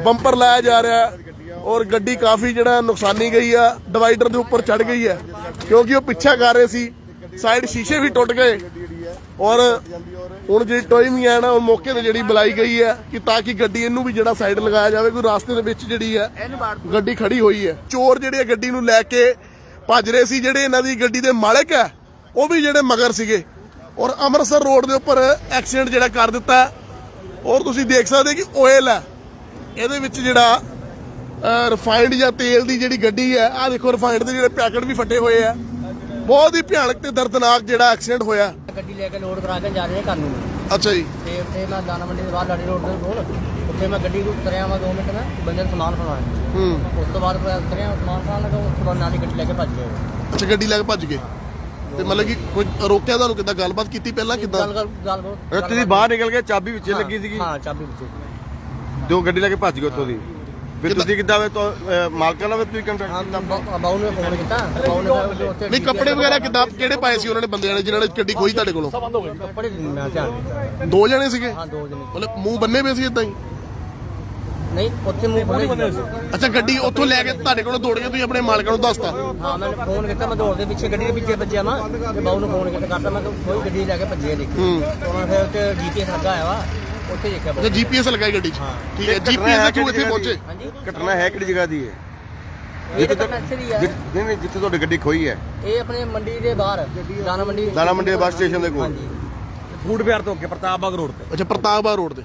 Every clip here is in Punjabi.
ਬੰਪਰ ਲਾਇਆ ਜਾ ਰਿਹਾ ਔਰ ਗੱਡੀ ਕਾਫੀ ਜਿਹੜਾ ਨੁਕਸਾਨੀ ਗਈ ਆ, ਡਿਵਾਈਡਰ ਦੇ ਉੱਪਰ ਚੜ ਗਈ ਹੈ ਕਿਉਂਕਿ ਉਹ ਪਿੱਛਾ ਕਰ ਰਹੇ ਸੀ, ਸਾਈਡ ਸ਼ੀਸ਼ੇ ਵੀ ਟੁੱਟ ਗਏ। ਔਰ ਹੁਣ ਜਿਹੜੀ ਟੋਇੰਗ ਹੈ ਨਾ, ਉਹ ਮੌਕੇ ਤੇ ਜਿਹੜੀ ਬੁਲਾਈ ਗਈ ਹੈ ਕਿ ਤਾਂ ਕਿ ਗੱਡੀ ਇਹਨੂੰ ਵੀ ਜਿਹੜਾ ਸਾਈਡ ਲਗਾਇਆ ਜਾਵੇ, ਕੋਈ ਰਾਸਤੇ ਦੇ ਵਿੱਚ ਜਿਹੜੀ ਹੈ ਗੱਡੀ ਖੜੀ ਹੋਈ ਹੈ ਚੋਰ ਜਿਹੜੇ ਆ ਗੱਡੀ ਨੂੰ ਲੈ ਕੇ ਭੱਜ ਰਹੇ ਸੀ, ਜਿਹੜੇ ਇਹਨਾਂ ਦੀ ਗੱਡੀ ਦੇ ਮਾਲਕ ਹੈ ਉਹ ਵੀ ਜਿਹੜੇ ਮਗਰ ਸੀਗੇ। ਔਰ ਅੰਮ੍ਰਿਤਸਰ ਰੋਡ ਦੇ ਉੱਪਰ ਐਕਸੀਡੈਂਟ ਜਿਹੜਾ ਕਰ ਦਿੱਤਾ। ਔਰ ਤੁਸੀਂ ਦੇਖ ਸਕਦੇ ਕਿ ਓਇਲ ਹੈ ਇਹਦੇ ਵਿੱਚ ਜਿਹੜਾ ਰਿਫਾਈਨਡ ਜਾਂ ਤੇਲ ਦੀ ਜਿਹੜੀ ਗੱਡੀ ਹੈ ਆਹ ਦੇਖੋ ਰਿਫਾਈਨਡ ਦੇ ਜਿਹੜੇ ਪੈਕਟ ਵੀ ਫਟੇ ਹੋਏ ਆ। ਬਹੁਤ ਹੀ ਭਿਆਨਕ ਤੇ ਦਰਦਨਾਕ ਜਿਹੜਾ ਐਕਸੀਡੈਂਟ ਹੋਇਆ। ਗੱਡੀ ਲੈ ਕੇ ਲੋਡ ਕਰਾ ਕੇ ਜਾ ਰਹੇ ਘਰ ਨੂੰ ਅੱਛਾ ਜੀ। ਤੇ ਉੱਥੇ ਮੈਂ ਦਾਣਾ ਮੰਡੀ ਦੇ ਬਾਹਰ ਲਾੜੀ ਰੋਡ ਦੇ ਕੋਲ ਉੱਥੇ ਮੈਂ ਗੱਡੀ ਨੂੰ ਉਤਰਿਆ ਮੈਂ 2 ਮਿੰਟ ਮੈਂ ਬੰਦੇ ਨੂੰ ਸਮਾਨ ਫੜਾਇਆ ਹੂੰ। ਉਸ ਤੋਂ ਬਾਅਦ ਮੈਂ ਉਤਰਿਆ ਸਮਾਨ ਫੜਾਉਣ ਲੱਗਾ ਉਸ ਤੋਂ ਬਾਅਦ ਨਾਲ ਹੀ ਗੱਡੀ ਲੈ ਕੇ ਭੱਜ ਗਏ ਅੱਛਾ ਗੱਡੀ ਲੈ ਕੇ ਭੱਜ ਗਏ। ਤੇ ਮਤਲਬ ਕਿ ਕੋਈ ਰੋਕਿਆ ਤੁਹਾਨੂੰ ਕਿੱਦਾਂ? ਗੱਲਬਾਤ ਕੀਤੀ ਪਹਿਲਾਂ ਕਿੱਦਾਂ? ਗੱਲ ਗੱਲ ਤੁਸੀਂ ਬਾਹਰ ਨਿਕਲ ਕੇ ਚਾਬੀ ਵਿੱਚੇ ਲੱਗੀ ਸੀਗੀ। ਹਾਂ ਚਾਬੀ ਵਿੱਚ। ਦੋ ਗੱਡੀ ਲੈ ਕੇ ਭੱਜ ਗਏ ਉੱਥੋਂ ਦੀ। ਫਿਰ ਤੁਸੀਂ ਕਿੱਦਾਂ ਵੇ ਤੋਂ ਮਾਲਕਾਂ ਨਾਲ ਵੀ ਤੁਸੀਂ ਕੰਟੈਕਟ ਬਾ- ਬਾਊ ਨੇ ਫੋਨ ਕੀਤਾ। ਬਾਊ ਨੇ ਉੱਥੇ ਨਹੀਂ ਕੱਪੜੇ ਵਗੈਰਾ ਕਿੱਦਾਂ? ਕਿਹੜੇ ਪਾਏ ਸੀ ਉਹਨਾਂ ਨੇ ਬੰਦਿਆਂ ਨੇ ਜਿਨ੍ਹਾਂ ਨੇ ਗੱਡੀ ਖੋਈ ਤੁਹਾਡੇ ਕੋਲੋਂ? ਕੱਪੜੇ ਮੈਂ ਧਿਆਨ ਦਿੱਤਾ। ਦੋ ਜਣੇ ਸੀਗੇ? ਹਾਂ ਦੋ ਜਣੇ। ਮਤਲਬ ਮੂੰਹ ਬੰਨੇ ਪਏ ਸੀ ਇਦਾਂ ਹੀ? ਨਹੀਂ ਉੱਥੇ ਮੂੰਹ ਸੀ। ਅੱਛਾ ਗੱਡੀ ਉੱਥੋਂ ਲੈ ਕੇ ਤੁਹਾਡੇ ਕੋਲੋਂ ਦੌੜ ਕੇ ਤੁਸੀਂ ਆਪਣੇ ਮਾਲਕਾਂ ਨੂੰ ਦੱਸਤਾ? ਹਾਂ ਮੈਂ ਫੋਨ ਕੀਤਾ ਮੈਂ ਦੌੜ ਕੇ ਪਿੱਛੇ ਗੱਡੀ ਦੇ ਪਿੱਛੇ ਵੱਜਿਆ ਮੈਂ ਤੇ ਬਾਊ ਨੂੰ ਫੋਨ ਕੀਤਾ ਕਰਤਾ ਮੈਂ ਕਿਹਾ ਕੋਈ ਗੱਡੀ ਲੈ ਕੇ ਭੱਜੇ ਦੇਖੀ। ਹੂੰ। ਉਹਨਾਂ ਫਿਰ ਉੱਥੇ ਜੀਪੀਐਸ ਲੱਗਾ ਹੋਇਆ ਵਾ। ਉੱਥੇ ਦੇਖਿਆ ਅੱਛਾ ਜੀਪੀਐਸ ਲਗਾਈ ਗੱਡੀ 'ਚ? ਹਾਂ। ਠੀਕ ਹੈ ਜੀਪੀਐਸ ਦੇ ਥਰੂ ਇੱਥੇ ਪਹੁੰਚੇ। ਹਾਂਜੀ। ਘਟਨਾ ਹੈ ਕਿਹੜੀ ਜਗ੍ਹਾ ਦੀ ਹੈ? ਇਹ ਤਾਂ ਹੀ ਨਹੀਂ ਨਹੀਂ ਜਿੱਥੇ ਤੁਹਾਡੀ ਗੱਡੀ ਖੋਈ ਹੈ। ਇਹ ਆਪਣੇ ਮੰਡੀ ਦੇ ਬਾਹਰ ਦਾਣਾ ਮੰਡੀ ਦਾਣਾ ਮੰਡੀ ਦੇ ਬੱਸ ਸਟੇਸ਼ਨ ਦੇ ਕੋਲ। ਹਾਂਜੀ। ਫੂਡ ਫੇਅਰ ਤੋਂ ਅੱਗੇ ਪ੍ਰਤਾਪ ਬਾਗ ਰੋਡ ਤੇ। ਅੱਛਾ ਪ੍ਰਤਾਪਾ ਰੋਡ ਤੇ।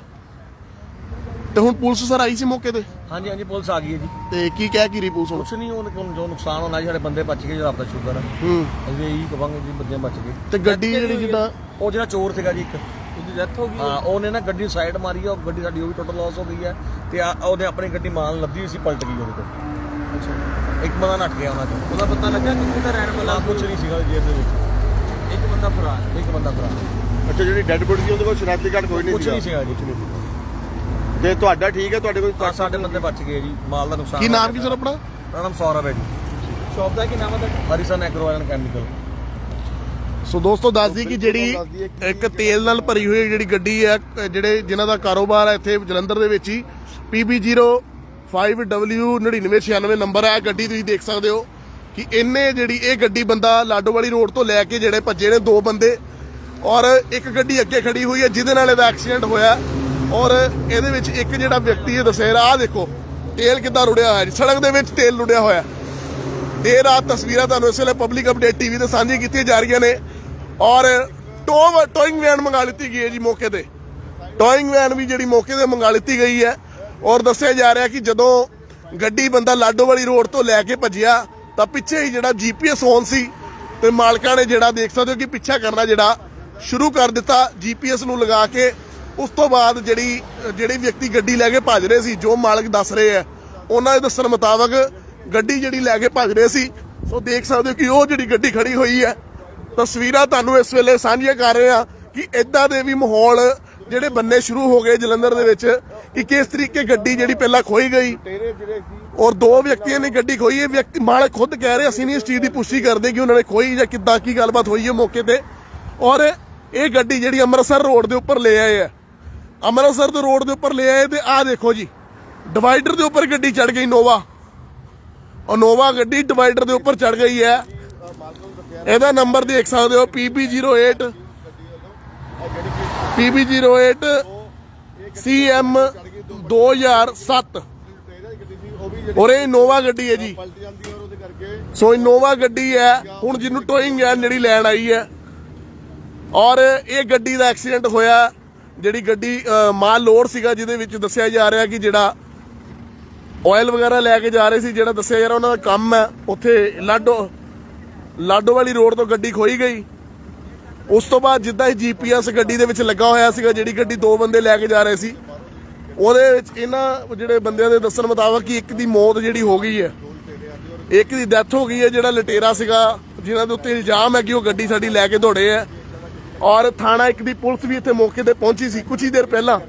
ਤੇ ਹੁਣ ਪੁਲਿਸ ਸਰ ਆਈ ਸੀ ਮੌਕੇ ਤੇ? ਹਾਂਜੀ ਹਾਂਜੀ ਪੁਲਿਸ ਆ ਗਈ ਹੈ ਜੀ। ਤੇ ਕੀ ਕਹਿ ਕੀ ਰਹੀ ਪੁਲਿਸ ਹੁਣ? ਕੁਛ ਨਹੀਂ ਉਹ ਜੋ ਨੁਕਸਾਨ ਹੋਣਾ ਜੀ ਸਾਡੇ ਬੰਦੇ ਬਚ ਗਏ ਜੋ ਆਪਦਾ ਸ਼ੁਕਰ ਹੈ ਹੂੰ। ਅਸੀਂ ਇਹੀ ਕਵਾਂਗੇ ਜੀ ਬੰਦੇ ਬਚ ਗਏ। ਤੇ ਗੱਡੀ ਜਿਹੜੀ ਜਿੱਦਾਂ ਉਹ ਜਿਹੜਾ ਚੋਰ ਸੀਗਾ ਜੀ ਇੱਕ। ਉਹਦੀ ਡੈਥ ਹੋ ਗਈ ਹਾਂ ਉਹਨੇ ਨਾ ਗੱਡੀ ਸਾਈਡ ਮਾਰੀ ਆ ਉਹ ਗੱਡੀ ਸਾਡੀ ਉਹ ਵੀ ਟੋਟਲ ਲਾਸ ਹੋ ਗਈ ਹੈ ਤੇ ਆ- ਉਹਨੇ ਆਪਣੀ ਗੱਡੀ ਮਾਲ ਲੱਦੀ ਹੋਈ ਸੀ ਪਲਟ ਗਈ ਉਹਦੇ ਕੋਲ। ਅੱਛਾ। ਇੱਕ ਬੰਦਾ ਨੱਠ ਗਿਆ ਉਹਨਾਂ ਚੋਂ। ਉਹਦਾ ਪਤਾ ਲੱਗਾ ਕਿੱਥੇ ਦਾ ਰਹਿਣ ਵਾਲਾ ਕੁਛ ਨਹੀਂ ਸੀਗਾ ਜੇਬ ਦੇ ਵਿੱਚ। ਇੱਕ ਬੰਦਾ ਫਰਾਰ। ਇੱਕ ਬੰਦਾ ਫਰਾਰ। ਅੱਛਾ ਜਿਹੜੀ ਡੈੱਡ ਬੋਡੀ ਸੀ ਉਹਦੇ ਕੋਲ ਸ਼ਰਾਬਤੀ ਕਾਰਡ ਕੋਈ ਨਹੀਂ ਕੁਛ ਨਹੀਂ ਸੀਗਾ ਸੀਗਾ ਜੀ। ਕੁਛ ਨਹੀਂ ਸੀਗਾ। ਤੇ ਤੁਹਾਡਾ ਠੀਕ ਹੈ? ਤੁਹਾਡੇ ਕੋਲ ਸਾਡੇ ਬੰਦੇ ਬਚ ਗਏ ਜੀ। ਮਾਲ ਦਾ ਨੁਕਸਾਨ ਕੀ ਨਾਮ ਕੀ ਸਰ ਆਪਣਾ? ਮੇਰਾ ਨਾਮ ਸੌਰਵ ਹੈ ਜੀ। ਸ਼ੌਪ ਦਾ ਕੀ ਨਾਮ ਹੈ ਤੁਹਾਡਾ? Harrison agro and chemical. So ਦੋਸਤੋ ਦੱਸਦੀ ਕਿ ਜਿਹੜੀ ਇੱਕ ਤੇਲ ਨਾਲ ਭਰੀ ਹੋਈ ਜਿਹੜੀ ਗੱਡੀ ਹੈ ਜਿਹੜੇ ਜਿਨ੍ਹਾਂ ਦਾ ਕਾਰੋਬਾਰ ਹੈ ਇੱਥੇ ਜਲੰਧਰ ਦੇ ਵਿੱਚ ਹੀ PB05W9996 ਨੰਬਰ ਹੈ। ਗੱਡੀ ਤੁਸੀਂ ਦੇਖ ਸਕਦੇ ਹੋ ਕਿ ਇਹਨੇ ਜਿਹੜੀ ਇਹ ਗੱਡੀ ਬੰਦਾ ਲਾਡੋ ਵਾਲੀ ਰੋਡ ਤੋਂ ਲੈ ਕੇ ਜਿਹੜੇ ਭੱਜੇ ਨੇ ਦੋ ਬੰਦੇ ਔਰ ਇੱਕ ਗੱਡੀ ਅੱਗੇ ਖੜੀ ਹੋਈ ਹੈ ਜਿਹਦੇ ਨਾਲ ਇਹਦਾ ਐਕਸੀਡੈਂਟ ਹੋਇਆ ਔਰ ਇਹਦੇ ਵਿੱਚ ਇੱਕ ਜਿਹੜਾ ਵਿਅਕਤੀ ਹੈ ਦੱਸਿਆ ਆਹ ਦੇਖੋ ਤੇਲ ਕਿੱਦਾਂ ਰੁੜਿਆ ਹੋਇਆ ਸੜਕ ਦੇ ਵਿੱਚ ਤੇਲ ਰੁੜਿਆ ਹੋਇਆ ਦੇਰ ਰਾਤ ਤਸਵੀਰਾਂ ਤੁਹਾਨੂੰ ਇਸ ਵੇਲੇ ਪਬਲਿਕ ਅਪਡੇਟ ਟੀਵੀ ਤੇ ਸਾਂਝੀ ਕੀਤੀਆਂ ਜਾ ਰਹੀਆਂ ਨੇ। ਔਰ ਟੋ ਟੋਇੰਗ ਵੈਨ ਮੰਗਾ ਲਿੱਤੀ ਗਈ ਹੈ ਜੀ ਮੌਕੇ ਤੇ। ਟੋਇੰਗ ਵੈਨ ਵੀ ਜਿਹੜੀ ਮੌਕੇ ਤੇ ਮੰਗਾ ਲਿੱਤੀ ਗਈ ਹੈ। ਔਰ ਦੱਸਿਆ ਜਾ ਰਿਹਾ ਕਿ ਜਦੋਂ ਗੱਡੀ ਬੰਦਾ ਲਾਡੋ ਵਾਲੀ ਰੋਡ ਤੋਂ ਲੈ ਕੇ ਭੱਜਿਆ, ਤਾਂ ਪਿੱਛੇ ਹੀ ਜਿਹੜਾ ਜੀਪੀਐਸ ਔਨ ਸੀ ਤੇ ਮਾਲਕਾਂ ਨੇ ਜਿਹੜਾ ਦੇਖ ਸਕਦੇ ਹੋ ਕਿ ਪਿੱਛਾ ਕਰਨਾ ਜਿਹੜਾ ਸ਼ੁਰੂ ਕਰ ਦਿੱਤਾ ਜੀਪੀਐਸ ਨੂੰ ਲਗਾ ਕੇ। ਉਸ ਤੋਂ ਬਾਅਦ ਜਿਹੜੀ, ਜਿਹੜੇ ਵਿਅਕਤੀ ਗੱਡੀ ਲੈ ਕੇ ਭੱਜ ਰਹੇ ਸੀ, ਜੋ ਮਾਲਕ ਦੱਸ ਰਹੇ ਆ ਉਹਨਾਂ ਦੇ ਦੱਸਣ ਮੁਤਾਬਕ ਗੱਡੀ ਜਿਹੜੀ ਲੈ ਕੇ ਭੱਜ ਰਹੇ ਸੀ। ਸੋ ਦੇਖ ਸਕਦੇ ਹੋ ਕਿ ਉਹ ਜਿਹੜੀ ਗੱਡੀ ਖੜੀ ਹੋਈ ਹੈ ਤਸਵੀਰਾਂ ਤੁਹਾਨੂੰ ਇਸ ਵੇਲੇ ਸਾਂਝੀਆਂ ਕਰ ਰਹੇ ਆ ਕਿ ਇਦਾਂ ਦੇ ਵੀ ਮਾਹੌਲ ਜਿਹੜੇ ਬੰਨੇ ਸ਼ੁਰੂ ਹੋ ਗਏ ਜਲੰਧਰ ਦੇ ਵਿੱਚ ਕਿ ਕਿਸ ਤਰੀਕੇ ਗੱਡੀ ਜਿਹੜੀ ਪਹਿਲਾਂ ਖੋਈ ਗਈ ਔਰ ਦੋ ਵਿਅਕਤੀਆਂ ਨੇ ਗੱਡੀ ਖੋਈ, ਇਹ ਵਿਅਕਤੀ ਮਾਲਕ ਖੁਦ ਕਹਿ ਰਹੇ, ਅਸੀਂ ਨਹੀਂ ਇਸ ਚੀਜ਼ ਦੀ ਪੁਸ਼ਟੀ ਕਰਦੇ ਕਿ ਉਹਨਾਂ ਨੇ ਖੋਈ ਜਾਂ ਕਿੱਦਾਂ ਕੀ ਗੱਲਬਾਤ ਹੋਈ ਹੈ ਮੌਕੇ ਤੇ। ਔਰ ਇਹ ਗੱਡੀ ਜਿਹੜੀ ਅੰਮ੍ਰਿਤਸਰ ਰੋਡ ਦੇ ਉੱਪਰ ਲੈ ਆਏ ਆ। ਅੰਮ੍ਰਿਤਸਰ ਦੇ ਰੋਡ ਦੇ ਉੱਪਰ ਲੈ ਆਏ ਤੇ ਆਹ ਦੇਖੋ ਜੀ, ਡਿਵਾਈਡਰ ਦੇ ਉੱਪਰ ਗੱਡੀ ਚੜ ਗਈ ਨੋਵਾ। ਉਹ ਨੋਵਾ ਗੱਡੀ ਡਿਵਾਈਡਰ ਦੇ ਉੱਪਰ ਚੜ ਗਈ ਹੈ। ਇਹਦਾ ਨੰਬਰ ਦੇਖ ਸਕਦੇ ਹੋ PB08 PB08 CM 2007 ਔਰ ਇਹ ਇਨੋਵਾ ਗੱਡੀ ਹੈ ਜੀ। ਸੋ ਇਨੋਵਾ ਗੱਡੀ ਹੈ, ਹੁਣ ਜਿਹਨੂੰ ਟੋਇੰਗ ਹੈ ਜਿਹੜੀ ਲੈਣ ਆਈ ਹੈ। ਔਰ ਇਹ ਗੱਡੀ ਦਾ ਐਕਸੀਡੈਂਟ ਹੋਇਆ, ਜਿਹੜੀ ਗੱਡੀ ਮਾਲ ਲੋਡ ਸੀਗਾ, ਜਿਹਦੇ ਵਿੱਚ ਦੱਸਿਆ ਜਾ ਰਿਹਾ ਕਿ ਜਿਹੜਾ ਆਇਲ ਵਗੈਰਾ ਲੈ ਕੇ ਜਾ ਰਹੇ ਸੀ, ਜਿਹੜਾ ਦੱਸਿਆ ਜਾ ਰਿਹਾ ਉਹਨਾਂ ਦਾ ਕੰਮ ਹੈ, ਉੱਥੇ ਲਾਡੋ ਲਾਡੋ ਵਾਲੀ ਰੋਡ ਤੋਂ ਗੱਡੀ ਖੋਈ ਗਈ। ਉਸ ਤੋਂ ਬਾਅਦ ਜਿੱਦਾਂ ਹੀ ਜੀਪੀਐਸ ਗੱਡੀ ਦੇ ਵਿੱਚ ਲੱਗਾ ਹੋਇਆ ਸੀਗਾ, ਜਿਹੜੀ ਗੱਡੀ ਦੋ ਬੰਦੇ ਲੈ ਕੇ ਜਾ ਰਹੇ ਸੀ, ਉਹਦੇ ਵਿੱਚ ਇਹਨਾਂ ਜਿਹੜੇ ਬੰਦਿਆਂ ਦੇ ਦੱਸਣ ਮੁਤਾਬਕ ਕਿ ਇੱਕ ਦੀ ਮੌਤ ਜਿਹੜੀ ਹੋ ਗਈ ਹੈ। ਇੱਕ ਦੀ ਡੈਥ ਹੋ ਗਈ ਹੈ, ਜਿਹੜਾ ਲਟੇਰਾ ਸੀਗਾ, ਜਿਨ੍ਹਾਂ ਦੇ ਉੱਤੇ ਇਲਜ਼ਾਮ ਹੈ ਕਿ ਉਹ ਗੱਡੀ ਸਾਡੀ ਲੈ ਕੇ ਦੌੜੇ ਆ ਔਰ ਥਾਣਾ ਇੱਕ ਦੀ ਪੁਲਿਸ ਵੀ ਇੱਥੇ ਮੌਕੇ ਤੇ ਪਹੁੰਚੀ ਸੀ ਕੁਝ ਹੀ ਦੇਰ ਪਹਿਲਾਂ।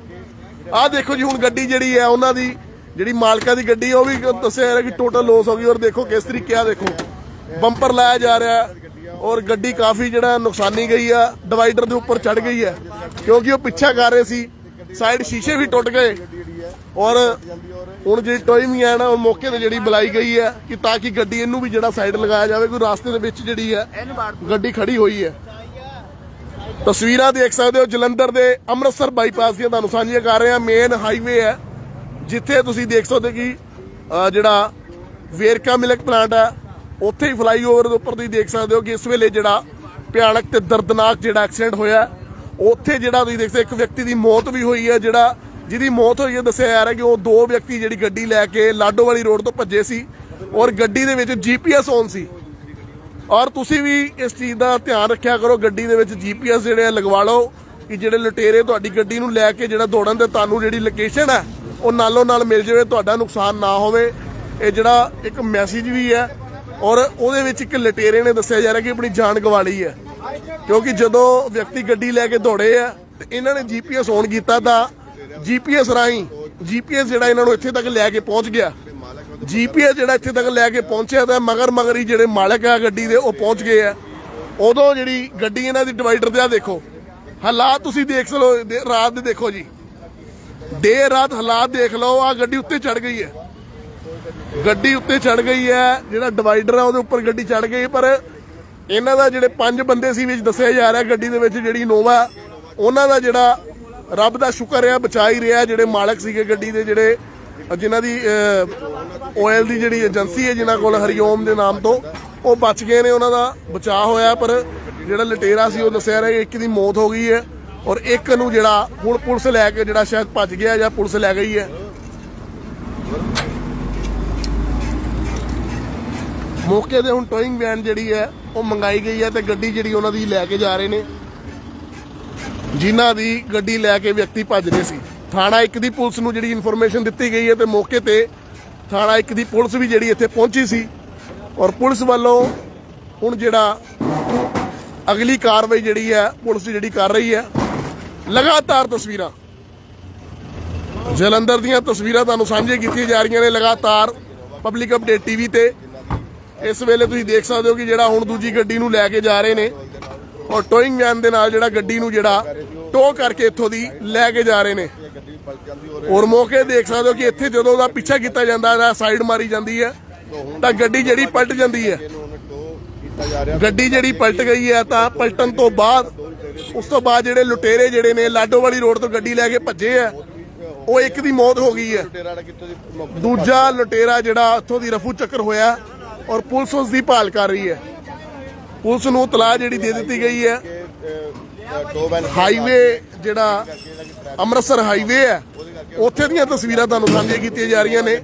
ਆਹ ਦੇਖੋ ਜੀ, ਹੁਣ ਗੱਡੀ ਜਿਹੜੀ ਹੈ, ਉਹਨਾਂ ਦੀ ਜਿਹੜੀ ਮਾਲਕਾ ਦੀ ਗੱਡੀ ਉਹ ਵੀ ਦੱਸਿਆ ਜਾ ਰਿਹਾ ਕਿ ਟੋਟਲ ਲੋਸ ਹੋ ਗਈ। ਔਰ ਦੇਖੋ ਕਿਸ ਤਰੀਕੇ ਆ ਦੇਖੋ। ਬੰਪਰ ਲਾਇਆ ਜਾ ਰਿਹਾ ਔਰ ਗੱਡੀ ਕਾਫੀ ਜਿਹੜਾ ਨੁਕਸਾਨੀ ਗਈ ਆ ਡਿਵਾਈਡਰ ਦੇ ਉੱਪਰ ਚੜ ਗਈ ਹੈ ਕਿਉਂਕਿ ਉਹ ਪਿੱਛਾ ਕਰ ਰਹੇ ਸੀ ਸਾਈਡ ਸ਼ੀਸ਼ੇ ਵੀ ਟੁੱਟ ਗਏ। ਔਰ ਹੁਣ ਜਿਹੜੀ ਟੋਇੰਗ ਹੈ ਨਾ, ਉਹ ਮੌਕੇ ਤੇ ਜਿਹੜੀ ਬੁਲਾਈ ਗਈ ਹੈ ਕਿ ਤਾਂ ਕਿ ਗੱਡੀ ਇਹਨੂੰ ਵੀ ਜਿਹੜਾ ਸਾਈਡ ਲਗਾਇਆ ਜਾਵੇ, ਕੋਈ ਰਾਸਤੇ ਦੇ ਵਿੱਚ ਜਿਹੜੀ ਹੈ ਗੱਡੀ ਖੜੀ ਹੋਈ ਹੈ ਤਸਵੀਰਾਂ ਦੇਖ ਸਕਦੇ ਹੋ, ਜਲੰਧਰ ਦੇ ਅੰਮ੍ਰਿਤਸਰ ਬਾਈਪਾਸ ਦੀਆਂ ਤੁਹਾਨੂੰ ਸਾਂਝੀਆਂ ਕਰ ਰਹੇ ਹਾਂ। ਮੇਨ ਹਾਈਵੇ ਹੈ ਜਿੱਥੇ ਤੁਸੀਂ ਦੇਖ ਸਕਦੇ ਹੋ ਕਿ ਜਿਹੜਾ ਵੇਰਕਾ ਮਿਲਕ ਪਲਾਂਟ ਹੈ ਉੱਥੇ ਹੀ ਫਲਾਈਓਵਰ ਦੇ ਉੱਪਰ ਤੁਸੀਂ ਦੇਖ ਸਕਦੇ ਹੋ ਕਿ ਇਸ ਵੇਲੇ ਜਿਹੜਾ ਭਿਆਨਕ ਤੇ ਦਰਦਨਾਕ ਜਿਹੜਾ ਐਕਸੀਡੈਂਟ ਹੋਇਆ ਉੱਥੇ ਜਿਹੜਾ ਤੁਸੀਂ ਦੇਖ ਸਕਦੇ ਇੱਕ ਵਿਅਕਤੀ ਦੀ ਮੌਤ ਵੀ ਹੋਈ ਹੈ, ਜਿਹੜਾ ਜਿਹਦੀ ਮੌਤ ਹੋਈ ਹੈ, ਦੱਸਿਆ ਜਾ ਰਿਹਾ ਕਿ ਉਹ ਦੋ ਵਿਅਕਤੀ ਜਿਹੜੀ ਗੱਡੀ ਲੈ ਕੇ ਲਾਡੋ ਵਾਲੀ ਰੋਡ ਤੋਂ ਭੱਜੇ ਸੀ ਔਰ ਗੱਡੀ ਦੇ ਵਿੱਚ ਜੀਪੀਐਸ ਔਨ ਸੀ। ਔਰ ਤੁਸੀਂ ਵੀ ਇਸ ਚੀਜ਼ ਦਾ ਧਿਆਨ ਰੱਖਿਆ ਕਰੋ, ਗੱਡੀ ਦੇ ਵਿੱਚ ਜੀਪੀਐਸ ਜਿਹੜੇ ਆ, ਲਗਵਾ ਲਓ ਕਿ ਜਿਹੜੇ ਲੁਟੇਰੇ ਤੁਹਾਡੀ ਗੱਡੀ ਨੂੰ ਲੈ ਕੇ ਜਿਹੜਾ ਦੌੜਨ ਤੇ ਤੁਹਾਨੂੰ ਜਿਹੜੀ ਲੋਕੇਸ਼ਨ ਹੈ, ਉਹ ਨਾਲੋਂ ਨਾਲ ਮਿਲ ਜਾਵੇ, ਤੁਹਾਡਾ ਨੁਕਸਾਨ ਨਾ ਹੋਵੇ। ਇਹ ਜਿਹੜਾ ਇੱਕ ਮੈਸੇਜ ਵੀ ਹੈ ਔਰ ਉਹਦੇ ਵਿੱਚ ਇੱਕ ਲਟੇਰੇ ਨੇ ਦੱਸਿਆ ਜਾ ਰਿਹਾ ਕਿ ਆਪਣੀ ਜਾਨ ਗਵਾ ਲਈ ਹੈ। ਕਿਉਂਕਿ ਜਦੋਂ ਵਿਅਕਤੀ ਗੱਡੀ ਲੈ ਕੇ ਦੌੜੇ ਆ, ਤੇ ਇਹਨਾਂ ਨੇ ਜੀਪੀਐਸ ਔਨ ਕੀਤਾ ਤਾਂ ਜੀਪੀਐਸ ਰਾਹੀਂ ਜੀਪੀਐਸ ਜਿਹੜਾ ਇਹਨਾਂ ਨੂੰ ਇੱਥੇ ਤੱਕ ਲੈ ਕੇ ਪਹੁੰਚ ਗਿਆ। ਜੀਪੀਐਸ ਜਿਹੜਾ ਇੱਥੇ ਤੱਕ ਲੈ ਕੇ ਪਹੁੰਚਿਆ ਤਾਂ ਮਗਰ ਮਗਰ ਹੀ ਜਿਹੜੇ ਮਾਲਕ ਆ ਗੱਡੀ ਦੇ ਉਹ ਪਹੁੰਚ ਗਏ ਆ। ਉਦੋਂ ਜਿਹੜੀ ਗੱਡੀ ਇਹਨਾਂ ਦੀ ਡਿਵਾਈਡਰ ਤੇ ਆ, ਦੇਖੋ। ਹਾਲਾਤ ਤੁਸੀਂ ਦੇਖ ਲਓ, ਦੇ- ਰਾਤ ਦੇ ਦੇਖੋ ਜੀ। ਦੇਰ ਰਾਤ ਹਾਲਾਤ ਦੇਖ ਲਓ ਆ ਗੱਡੀ ਉੱਤੇ ਚੜ ਗਈ ਹੈ। ਗੱਡੀ ਉੱਤੇ ਚੜ ਗਈ ਹੈ, ਜਿਹੜਾ ਡਿਵਾਈਡਰ ਆ ਉਹਦੇ ਉੱਪਰ ਗੱਡੀ ਚੜ ਗਈ, ਪਰ ਇਹਨਾਂ ਦਾ ਜਿਹੜੇ ਪੰਜ ਬੰਦੇ ਸੀ ਵਿੱਚ ਦੱਸਿਆ ਜਾ ਰਿਹਾ ਗੱਡੀ ਦੇ ਵਿੱਚ ਜਿਹੜੀ ਇਨੋਵਾ ਉਹਨਾਂ ਦਾ ਜਿਹੜਾ ਰੱਬ ਦਾ ਸ਼ੁਕਰ ਹੈ ਬਚਾ ਹੀ ਰਿਹਾ ਜਿਹੜੇ ਮਾਲਕ ਸੀਗੇ ਗੱਡੀ ਦੇ ਜਿਹੜੇ, ਜਿਨ੍ਹਾਂ ਦੀ ਆਇਲ ਦੀ ਜਿਹੜੀ ਏਜੰਸੀ ਹੈ ਜਿਨ੍ਹਾਂ ਕੋਲ ਹਰੀਓਮ ਦੇ ਨਾਮ ਤੋਂ, ਉਹ ਬਚ ਗਏ ਨੇ, ਉਹਨਾਂ ਦਾ ਬਚਾਅ ਹੋਇਆ, ਪਰ ਜਿਹੜਾ ਲਟੇਰਾ ਸੀ ਉਹ ਦੱਸਿਆ ਰਿਹਾ ਇੱਕ ਦੀ ਮੌਤ ਹੋ ਗਈ ਹੈ, ਔਰ ਇੱਕ ਨੂੰ ਜਿਹੜਾ ਹੁਣ ਪੁਲਿਸ ਲੈ ਕੇ ਜਿਹੜਾ ਸ਼ਾਇਦ ਭੱਜ ਗਿਆ ਜਾਂ ਪੁਲਿਸ ਲੈ ਗਈ ਹੈ ਮੌਕੇ ਤੇ ਹੁਣ ਟੋਇੰਗ ਵੈਨ ਜਿਹੜੀ ਹੈ, ਉਹ ਮੰਗਾਈ ਗਈ ਹੈ ਤੇ ਗੱਡੀ ਜਿਹੜੀ ਉਹਨਾਂ ਦੀ ਲੈ ਕੇ ਜਾ ਰਹੇ ਨੇ। ਜਿਨ੍ਹਾਂ ਦੀ ਗੱਡੀ ਲੈ ਕੇ ਵਿਅਕਤੀ ਭੱਜ ਰਹੇ ਸੀ। ਥਾਣਾ ਇੱਕ ਦੀ ਪੁਲਿਸ ਨੂੰ ਜਿਹੜੀ ਇਨਫੋਰਮੇਸ਼ਨ ਦਿੱਤੀ ਗਈ ਹੈ ਤੇ ਮੌਕੇ ਤੇ ਥਾਣਾ ਇੱਕ ਦੀ ਪੁਲਿਸ ਵੀ ਜਿਹੜੀ ਇੱਥੇ ਪਹੁੰਚੀ ਸੀ। ਔਰ ਪੁਲਿਸ ਵੱਲੋਂ ਹੁਣ ਜਿਹੜਾ ਅਗਲੀ ਕਾਰਵਾਈ ਜਿਹੜੀ ਹੈ, ਪੁਲਿਸ ਜਿਹੜੀ ਕਰ ਰਹੀ ਹੈ, ਲਗਾਤਾਰ ਤਸਵੀਰਾਂ। ਜਲੰਧਰ ਦੀਆਂ ਤਸਵੀਰਾਂ ਤੁਹਾਨੂੰ ਸਾਂਝੇ ਕੀਤੀਆਂ ਜਾ ਰਹੀਆਂ ਨੇ। ਲਗਾਤਾਰ ਪਬਲਿਕ ਅਪਡੇਟ ਟੀਵੀ ਤੇ ਇਸ ਵੇਲੇ ਤੁਸੀਂ ਦੇਖ ਸਕਦੇ ਹੋ ਕਿ ਜਿਹੜਾ ਹੁਣ ਦੂਜੀ ਗੱਡੀ ਨੂੰ ਲੈ ਕੇ ਜਾ ਰਹੇ ਨੇ ਔਰ ਟੋਇੰਗ ਵੈਨ ਦੇ ਨਾਲ ਜਿਹੜਾ ਗੱਡੀ ਨੂੰ ਜਿਹੜਾ ਟੋ ਕਰਕੇ ਇੱਥੋਂ ਦੀ ਲੈ ਕੇ ਜਾ ਰਹੇ ਨੇ। ਔਰ ਮੌਕੇ ਦੇਖ ਸਕਦੇ ਹੋ ਕਿ ਇੱਥੇ ਜਦੋਂ ਉਹਦਾ ਪਿੱਛਾ ਕੀਤਾ ਜਾਂਦਾ ਹੈ ਸਾਈਡ ਮਾਰੀ ਜਾਂਦੀ ਹੈ, ਤਾਂ ਗੱਡੀ ਜਿਹੜੀ ਪਲਟ ਜਾਂਦੀ ਹੈ। ਗੱਡੀ ਜਿਹੜੀ ਪਲਟ ਗਈ ਹੈ ਤਾਂ ਪਲਟਣ ਤੋਂ ਬਾਅਦ, ਉਸ ਤੋਂ ਬਾਅਦ ਜਿਹੜੇ ਲੁਟੇਰੇ ਜਿਹੜੇ ਨੇ, ਲਾਡੋ ਵਾਲੀ ਰੋਡ ਤੋਂ ਗੱਡੀ ਲੈ ਕੇ ਭੱਜੇ ਆ ਉਹ ਇੱਕ ਦੀ ਮੌਤ ਹੋ ਗਈ ਹੈ। ਦੂਜਾ ਲੁਟੇਰਾ ਜਿਹੜਾ ਉੱਥੋਂ ਦੀ ਰਫੂ ਚੱਕਰ ਹੋਇਆ ਔਰ ਪੁਲਿਸ ਉਸ ਦੀ ਭਾਲ ਕਰ ਰਹੀ ਹੈ। ਪੁਲਿਸ ਨੂੰ ਤਲਾਹ ਜਿਹੜੀ ਦੇ ਦਿੱਤੀ ਗਈ ਹੈ। ਹਾਈਵੇ ਜਿਹੜਾ ਅੰਮ੍ਰਿਤਸਰ ਹਾਈਵੇ ਹੈ, ਉੱਥੇ ਦੀਆਂ ਤਸਵੀਰਾਂ ਤੁਹਾਨੂੰ ਸਾਂਝੀਆਂ ਕੀਤੀਆਂ ਜਾ ਰਹੀਆਂ ਨੇ।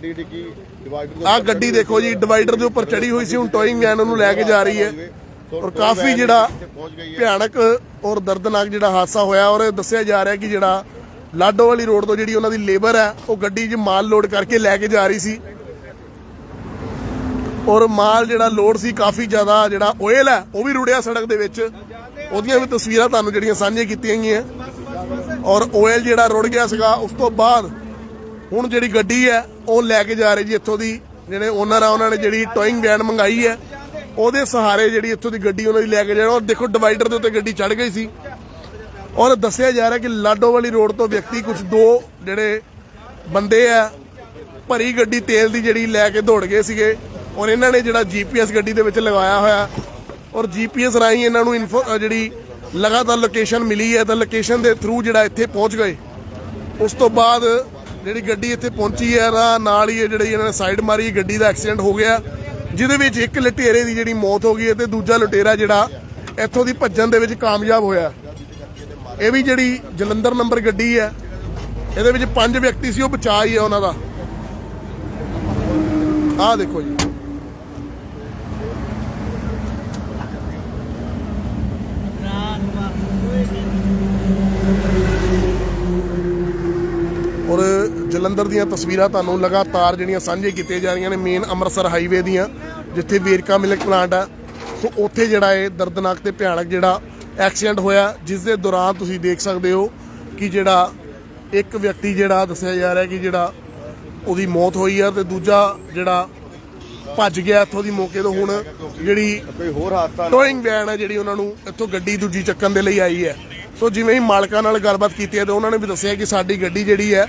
ਆਹ ਗੱਡੀ ਦੇਖੋ ਜੀ, ਡਿਵਾਈਡਰ ਦੇ ਉੱਪਰ ਚੜੀ ਹੋਈ ਸੀ, ਹੁਣ ਟੋਇੰਗ ਵੈਨ ਉਹਨੂੰ ਲੈ ਕੇ ਜਾ ਰਹੀ ਹੈ। ਔਰ ਕਾਫੀ ਜਿਹੜਾ ਭਿਆਨਕ ਔਰ ਦਰਦਨਾਕ ਜਿਹੜਾ ਹਾਦਸਾ ਹੋਇਆ, ਔਰ ਦੱਸਿਆ ਜਾ ਰਿਹਾ ਕਿ ਜਿਹੜਾ ਲਾਡੋ ਵਾਲੀ ਰੋਡ ਤੋਂ ਜਿਹੜੀ ਉਹਨਾਂ ਦੀ ਲੇਬਰ ਹੈ, ਉਹ ਗੱਡੀ 'ਚ ਮਾਲ ਲੋਡ ਕਰਕੇ ਲੈ ਕੇ ਜਾ ਰਹੀ ਸੀ। ਔਰ ਮਾਲ ਜਿਹੜਾ ਲੋਡ ਸੀ ਕਾਫੀ ਜ਼ਿਆਦਾ ਜਿਹੜਾ ਓਇਲ ਹੈ, ਉਹ ਵੀ ਰੁੜਿਆ ਸੜਕ ਦੇ ਵਿੱਚ। ਉਹਦੀਆਂ ਵੀ ਤਸਵੀਰਾਂ ਤੁਹਾਨੂੰ ਜਿਹੜੀਆਂ ਸਾਂਝੀਆਂ ਕੀਤੀਆਂ ਗਈਆਂ। ਔਰ ਓਇਲ ਜਿਹੜਾ ਰੁੜ ਗਿਆ ਸੀਗਾ, ਉਸ ਤੋਂ ਬਾਅਦ ਹੁਣ ਜਿਹੜੀ ਗੱਡੀ ਹੈ, ਉਹ ਲੈ ਕੇ ਜਾ ਰਹੀ ਜੀ ਇੱਥੋਂ ਦੀ। ਜਿਹੜੇ ਓਨਰ ਆ, ਉਹਨਾਂ ਨੇ ਜਿਹੜੀ ਟੋਇੰਗ ਵੈਨ ਮੰਗਾਈ ਹੈ, ਉਹਦੇ ਸਹਾਰੇ ਜਿਹੜੀ ਇੱਥੋਂ ਦੀ ਗੱਡੀ ਉਹਨਾਂ ਦੀ ਲੈ ਕੇ ਜਾਣਾ ਔਰ ਦੇਖੋ ਡਿਵਾਈਡਰ ਦੇ ਉੱਤੇ ਗੱਡੀ ਚੜ ਗਈ ਸੀ। ਔਰ ਦੱਸਿਆ ਜਾ ਰਿਹਾ ਕਿ ਲਾਡੋ ਵਾਲੀ ਰੋਡ ਤੋਂ ਵਿਅਕਤੀ ਕੁਝ ਦੋ ਜਿਹੜੇ ਬੰਦੇ ਆ, ਭਰੀ ਗੱਡੀ ਤੇਲ ਦੀ ਜਿਹੜੀ ਲੈ ਕੇ ਦੌੜ ਗਏ ਸੀਗੇ। ਔਰ ਇਹਨਾਂ ਨੇ ਜਿਹੜਾ ਜੀਪੀਐਸ ਗੱਡੀ ਦੇ ਵਿੱਚ ਲਗਾਇਆ ਹੋਇਆ ਔਰ ਜੀਪੀਐਸ ਰਾਹੀਂ ਇਹਨਾਂ ਨੂੰ ਇਨਫੋ ਜਿਹੜੀ ਲਗਾਤਾਰ ਲੋਕੇਸ਼ਨ ਮਿਲੀ ਹੈ, ਤਾਂ ਲੋਕੇਸ਼ਨ ਦੇ ਥਰੂ ਜਿਹੜਾ ਇੱਥੇ ਪਹੁੰਚ ਗਏ। ਉਸ ਤੋਂ ਬਾਅਦ ਜਿਹੜੀ ਗੱਡੀ ਇੱਥੇ ਪਹੁੰਚੀ ਹੈ, ਤਾਂ ਨਾਲ ਹੀ ਇਹ ਜਿਹੜੀ ਇਹਨਾਂ ਨੇ ਸਾਈਡ ਮਾਰੀ, ਗੱਡੀ ਦਾ ਐਕਸੀਡੈਂਟ ਹੋ ਗਿਆ, ਜਿਹਦੇ ਵਿੱਚ ਇੱਕ ਲਟੇਰੇ ਦੀ ਜਿਹੜੀ ਮੌਤ ਹੋ ਗਈ ਹੈ ਤੇ ਦੂਜਾ ਲਟੇਰਾ ਜਿਹੜਾ ਇੱਥੋਂ ਦੀ ਭੱਜਣ ਦੇ ਵਿੱਚ ਕਾਮਯਾਬ ਹੋਇਆ। ਇਹ ਵੀ ਜਿਹੜੀ ਜਲੰਧਰ ਨੰਬਰ ਗੱਡੀ ਹੈ, ਇਹਦੇ ਵਿੱਚ ਪੰਜ ਵਿਅਕਤੀ ਸੀ, ਉਹ ਬਚਾ ਹੀ ਹੈ ਉਹਨਾਂ ਦਾ। ਆਹ ਦੇਖੋ ਜੀ ਔਰ ਜਲੰਧਰ ਦੀਆਂ ਤਸਵੀਰਾਂ ਤੁਹਾਨੂੰ ਲਗਾਤਾਰ ਜਿਹੜੀਆਂ ਸਾਂਝੇ ਕੀਤੀਆਂ ਜਾ ਰਹੀਆਂ ਨੇ ਮੇਨ ਅੰਮ੍ਰਿਤਸਰ ਹਾਈਵੇ ਦੀਆਂ ਜਿੱਥੇ ਵੇਰਕਾ ਮਿਲਕ ਪਲਾਂਟ ਆ। ਸੋ ਉੱਥੇ ਜਿਹੜਾ ਇਹ ਦਰਦਨਾਕ ਤੇ ਭਿਆਨਕ ਜਿਹੜਾ ਐਕਸੀਡੈਂਟ ਹੋਇਆ ਜਿਸ ਦੇ ਦੌਰਾਨ ਤੁਸੀਂ ਦੇਖ ਸਕਦੇ ਹੋ ਕਿ ਜਿਹੜਾ ਇੱਕ ਵਿਅਕਤੀ ਜਿਹੜਾ ਦੱਸਿਆ ਜਾ ਰਿਹਾ ਕਿ ਜਿਹੜਾ ਉਹਦੀ ਮੌਤ ਹੋਈ ਆ ਤੇ ਦੂਜਾ ਜਿਹੜਾ ਭੱਜ ਗਿਆ ਇੱਥੋਂ ਦੀ ਮੌਕੇ ਤੋਂ ਹੁਣ ਜਿਹੜੀ ਕੋਈ ਹੋਰ ਹਾਦਸਾ ਟੋਇੰਗ ਵੈਨ ਹੈ ਜਿਹੜੀ ਉਹਨਾਂ ਨੂੰ ਇੱਥੋਂ ਗੱਡੀ ਦੂਜੀ ਚੱਕਣ ਦੇ ਲਈ ਆਈ ਹੈ। ਸੋ ਜਿਵੇਂ ਹੀ ਮਾਲਕਾਂ ਨਾਲ ਗੱਲਬਾਤ ਕੀਤੀ ਹੈ ਤੇ ਉਹਨਾਂ ਨੇ ਵੀ ਦੱਸਿਆ ਕਿ ਸਾਡੀ ਗੱਡੀ ਜਿਹੜੀ ਹੈ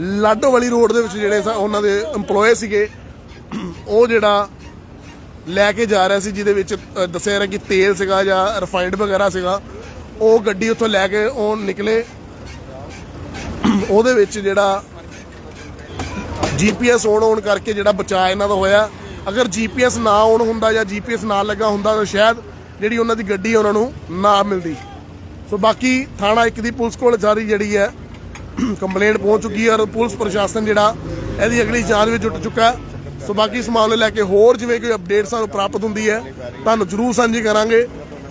ਲਾਡੋ ਵਾਲੀ ਰੋਡ ਦੇ ਵਿੱਚ ਜਿਹੜੇ ਸਾ ਉਹਨਾਂ ਦੇ EMPLOYE ਸੀਗੇ, ਉਹ ਜਿਹੜਾ ਲੈ ਕੇ ਜਾ ਰਿਹਾ ਸੀ, ਜਿਹਦੇ ਵਿੱਚ ਦੱਸਿਆ ਜਾ ਰਿਹਾ ਕਿ ਤੇਲ ਸੀਗਾ ਜਾਂ ਰਿਫਾਈਨਡ ਵਗੈਰਾ ਸੀਗਾ, ਉਹ ਗੱਡੀ ਉੱਥੋਂ ਲੈ ਕੇ ਉਹ ਨਿਕਲੇ। ਉਹਦੇ ਵਿੱਚ ਜਿਹੜਾ ਜੀਪੀਐਸ ਔਨ ਹੋਣ ਕਰਕੇ ਜਿਹੜਾ ਬਚਾਅ ਇਹਨਾਂ ਦਾ ਹੋਇਆ। ਅਗਰ ਜੀਪੀਐਸ ਨਾ ਔਨ ਹੁੰਦਾ ਜਾਂ ਜੀਪੀਐਸ ਨਾ ਲੱਗਾ ਹੁੰਦਾ, ਤਾਂ ਸ਼ਾਇਦ ਜਿਹੜੀ ਉਹਨਾਂ ਦੀ ਗੱਡੀ ਉਹਨਾਂ ਨੂੰ ਨਾ ਮਿਲਦੀ। ਸੋ ਬਾਕੀ ਥਾਣਾ ਇੱਕ ਦੀ ਪੁਲਿਸ ਕੋਲ ਸਾਰੀ ਜਿਹੜੀ ਹੈ ਕੰਪਲੇਂਟ ਪਹੁੰਚ ਚੁੱਕੀ ਹੈ ਔਰ ਪੁਲਿਸ ਪ੍ਰਸ਼ਾਸਨ ਜਿਹੜਾ ਇਹਦੀ ਅਗਲੀ ਜਾਂਚ ਵਿੱਚ ਜੁਟ ਚੁੱਕਾ ਸੋ ਬਾਕੀ ਇਸ ਮਾਮਲੇ ਲੈ ਕੇ ਹੋਰ ਜਿਵੇਂ ਕੋਈ ਅਪਡੇਟ ਸਾਨੂੰ ਪ੍ਰਾਪਤ ਹੁੰਦੀ ਹੈ, ਤੁਹਾਨੂੰ ਜ਼ਰੂਰ ਸਾਂਝੀ ਕਰਾਂਗੇ।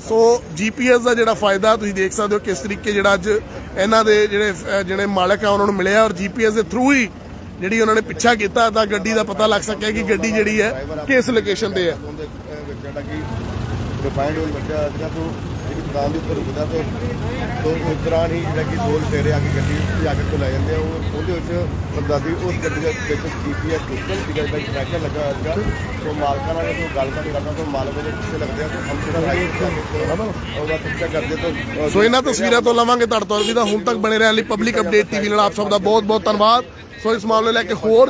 ਸੋ ਜੀਪੀਐਸ ਦਾ ਜਿਹੜਾ ਫਾਇਦਾ ਤੁਸੀਂ ਦੇਖ ਸਕਦੇ ਹੋ ਕਿਸ ਤਰੀਕੇ ਜਿਹੜਾ ਅੱਜ ਇਹਨਾਂ ਦੇ ਜਿਹੜੇ ਜਿਹੜੇ ਮਾਲਕ ਆ, ਉਹਨਾਂ ਨੂੰ ਮਿਲਿਆ ਔਰ ਜੀਪੀਐਸ ਦੇ ਥਰੂ ਹੀ ਜਿਹੜੀ ਉਹਨਾਂ ਨੇ ਪਿੱਛਾ ਕੀਤਾ ਤਾਂ ਗੱਡੀ ਦਾ ਪਤਾ ਲੱਗ ਸਕਿਆ ਕਿ ਗੱਡੀ ਜਿਹੜੀ ਹੈ ਕਿਸ ਲੋਕੇਸ਼ਨ ਤੇ ਹੈ। ਦੁਕਾਨ ਦੇ ਉੱਪਰ ਰੁਕਦਾ ਤੇ ਤੋਂ ਉਸ ਦੌਰਾਨ ਹੀ ਜਿਹੜਾ ਕਿ ਦੋ ਲੁਟੇਰੇ ਆ ਕੇ ਗੱਡੀ ਜਾ ਕੇ ਤੋਂ ਲੈ ਜਾਂਦੇ ਆ। ਉਹ ਉਹਦੇ ਵਿੱਚ ਬੰਦਾ ਦੀ ਉਸ ਗੱਡੀ ਦੇ ਵਿੱਚ ਜੀਪੀਐਸ ਸਿਸਟਮ ਸੀਗਾ ਜਿਹੜਾ ਟਰੈਕਰ ਲੱਗਾ ਹੋਇਆ ਸੀਗਾ। ਤੋਂ ਮਾਲਕਾਂ ਨਾਲ ਜਦੋਂ ਗੱਲਬਾਤ ਕਰਦਾ ਤਾਂ ਮਾਲਕ ਉਹਦੇ ਪਿੱਛੇ ਲੱਗਦੇ ਆ ਤਾਂ ਹਮ ਜਿਹੜਾ ਰਾਈਟ ਉਹਦਾ ਪਿੱਛਾ ਕਰਦੇ ਤਾਂ ਸੋ ਇਹਨਾਂ ਤਸਵੀਰਾਂ ਤੋਂ ਲਵਾਂਗੇ ਤੁਹਾਡੇ ਤੋਂ ਅਲਵਿਦਾ ਹੁਣ ਤੱਕ ਬਣੇ ਰਹਿਣ ਲਈ ਪਬਲਿਕ ਅਪਡੇਟ ਟੀਵੀ ਨਾਲ ਆਪ ਸਭ ਦਾ ਬਹੁਤ ਬਹੁਤ ਧੰਨਵਾਦ। ਸੋ ਇਸ ਮਾਮਲੇ ਲੈ ਕੇ ਹੋਰ